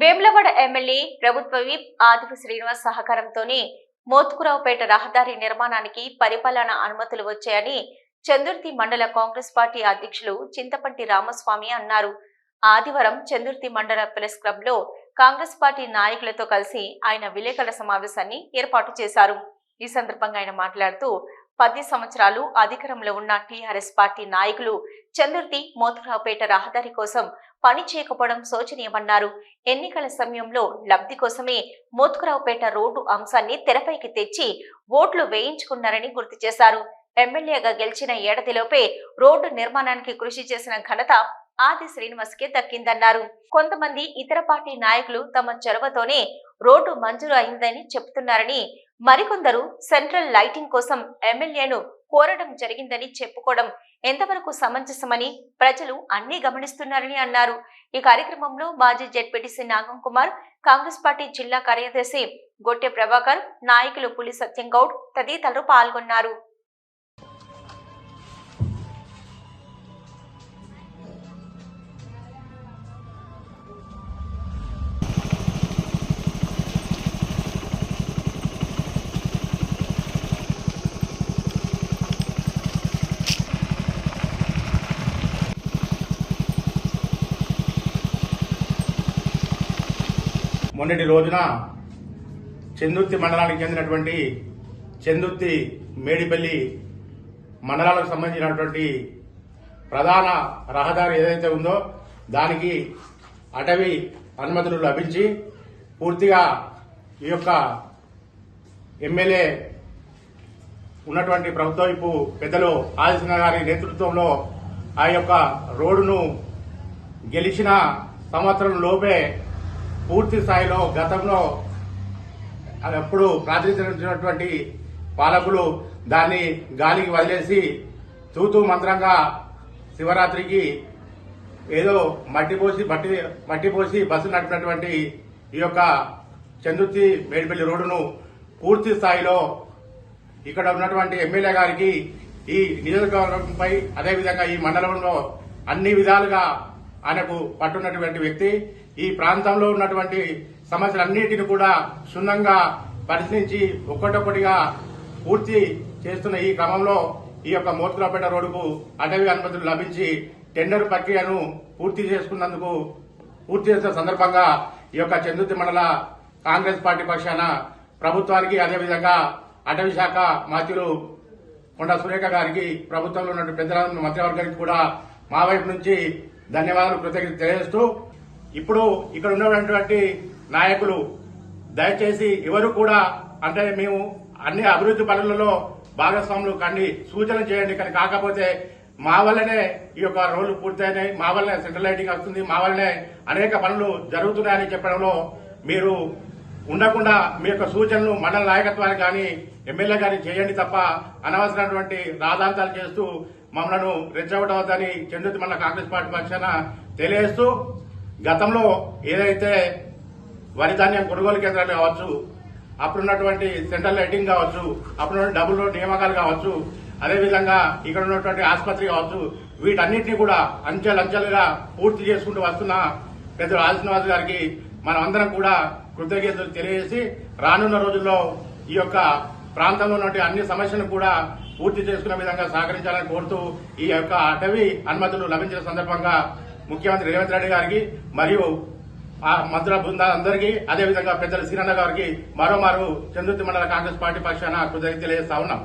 Vemulawada MLA ప్రభుత్వ whip ఆదిపు Srinivas సహకారంతోనే మోత్కురావుపేట రహదారి నిర్మాణానికి పరిపాలన అనుమతులు వచ్చాయని చందుర్తి మండల కాంగ్రెస్ పార్టీ అధ్యక్షులు చింతపంటి రామస్వామి అన్నారు. ఆదివారం చందుర్తి మండల ప్రెస్ క్లబ్లో కాంగ్రెస్ పార్టీ నాయకులతో కలిసి ఆయన విలేకరుల సమావేశాన్ని ఏర్పాటు చేశారు. ఈ సందర్భంగా ఆయన మాట్లాడుతూ పది సంవత్సరాలు అధికారంలో ఉన్న టీఆర్ఎస్ పార్టీ నాయకులు చంద్రుతి మోతురావుపేట రహదారి కోసం పని చేయకపోవడం శోచనీయమన్నారు. ఎన్నికల సమయంలో లబ్ధి కోసమే మోతుకురావుపేట రోడ్డు అంశాన్ని తెరపైకి తెచ్చి ఓట్లు వేయించుకున్నారని గుర్తు చేశారు. ఎమ్మెల్యేగా గెలిచిన ఏడాదిలోపే రోడ్డు నిర్మాణానికి కృషి చేసిన ఘనత ఆది శ్రీనివాస్ కే దక్కిందన్నారు. కొంతమంది ఇతర పార్టీ నాయకులు తమ చొరవతోనే రోడ్డు మంజూరు అయిందని చెబుతున్నారని మరికొందరు సెంట్రల్ లైటింగ్ కోసం ఎమ్మెల్యేను కోరడం జరిగిందని చెప్పుకోవడం ఎంతవరకు సమంజసమని ప్రజలు అన్ని గమనిస్తున్నారని అన్నారు. ఈ కార్యక్రమంలో మాజీ ZPTC Nagam Kumar Congress party జిల్లా కార్యదర్శి గొట్టె ప్రభాకర్ నాయకులు పులి సత్యం గౌడ్ తదితరులు పాల్గొన్నారు. మొన్నటి రోజున చందుర్తి మండలానికి చెందినటువంటి చందుర్తి మేడిపల్లి మండలాలకు సంబంధించినటువంటి ప్రధాన రహదారి ఏదైతే ఉందో దానికి అటవీ అనుమతులు లభించి పూర్తిగా ఈ యొక్క ఎమ్మెల్యే ఉన్నటువంటి ప్రభుత్వ వైపు పెద్దలు ఆదిత్య గారి నేతృత్వంలో ఆ యొక్క రోడ్డును గెలిచిన సంవత్సరం లోపే పూర్తి స్థాయిలో గతంలో ఎప్పుడు ప్రాతినిధ్యించినటువంటి పాలకులు దాన్ని గాలికి వదిలేసి తూతూ మంత్రంగా శివరాత్రికి ఏదో మట్టి పోసి మట్టి మట్టి పోసి బస్సు నడిపినటువంటి ఈ యొక్క చందుర్తి మేడిపల్లి రోడ్డును పూర్తి స్థాయిలో ఇక్కడ ఉన్నటువంటి ఎమ్మెల్యే గారికి ఈ నియోజకవర్గంపై అదేవిధంగా ఈ మండలంలో అన్ని విధాలుగా ఆయనకు పట్టున్నటువంటి వ్యక్తి. ఈ ప్రాంతంలో ఉన్నటువంటి సమస్యలన్నిటిని కూడా క్షుణ్ణంగా పరిశీలించి ఒక్కటొక్కటిగా పూర్తి చేస్తున్న ఈ క్రమంలో ఈ యొక్క మోతులపేట రోడ్డుకు అటవీ అనుమతులు లభించి టెండర్ ప్రక్రియను పూర్తి చేసుకున్నందుకు పూర్తి చేసిన సందర్భంగా ఈ యొక్క చందుర్తి మండల కాంగ్రెస్ పార్టీ పక్షాన ప్రభుత్వానికి అదేవిధంగా అటవీ శాఖ మంత్రులు కొండ సురేఖ గారికి ప్రభుత్వంలో ఉన్న పెద్దల మంత్రివర్గానికి కూడా మా వైపు నుంచి ధన్యవాదాలు కృతజ్ఞత తెలియజేస్తూ ఇప్పుడు ఇక్కడ ఉన్నటువంటి నాయకులు దయచేసి ఎవరు కూడా అంటే మేము అన్ని అభివృద్ధి పనులలో భాగస్వాములు కండి సూచన చేయండి. కానీ కాకపోతే మా వల్లనే ఈ యొక్క రోడ్లు పూర్తయినాయి మా వల్లనే సెంట్రల్ లైటింగ్ వస్తుంది మా వల్లనే అనేక పనులు జరుగుతున్నాయని చెప్పడంలో మీరు ఉండకుండా మీ యొక్క సూచనలు మండల నాయకత్వానికి కానీ ఎమ్మెల్యే గారికి చేయండి తప్ప అనవసరమైనటువంటి రాధాంతాలు చేస్తూ మమ్మలను రెచ్చగొట్టవద్దని చెందుతు మన కాంగ్రెస్ పార్టీ పక్షాన తెలియజేస్తూ గతంలో ఏదైతే వరి ధాన్యం కొనుగోలు కేంద్రాలు కావచ్చు అప్పుడున్నటువంటి సెంట్రల్ లైటింగ్ కావచ్చు అప్పుడు డబుల్ రోడ్ నియామకాలు కావచ్చు అదేవిధంగా ఇక్కడ ఉన్నటువంటి ఆసుపత్రి కావచ్చు వీటన్నిటిని కూడా అంచెలంచెలుగా పూర్తి చేసుకుంటూ వస్తున్న పెద్ద రాజశ్రీనివాస్ గారికి మనమందరం కూడా కృతజ్ఞతలు తెలియజేసి రానున్న రోజుల్లో ఈ యొక్క ప్రాంతంలో ఉన్నటువంటి అన్ని సమస్యలను కూడా పూర్తి చేసుకునే విధంగా సహకరించాలని కోరుతూ ఈ యొక్క అటవీ అనుమతులు లభించిన సందర్భంగా ముఖ్యమంత్రి రేవంత్ రెడ్డి గారికి మరియు ఆ మంత్రుల బృందాలందరికీ అదేవిధంగా పెద్దల సీనన్న గారికి మరోమారు చంద్రుతి మండల కాంగ్రెస్ పార్టీ పక్షాన కృతజ్ఞత తెలియజేస్తా ఉన్నాం.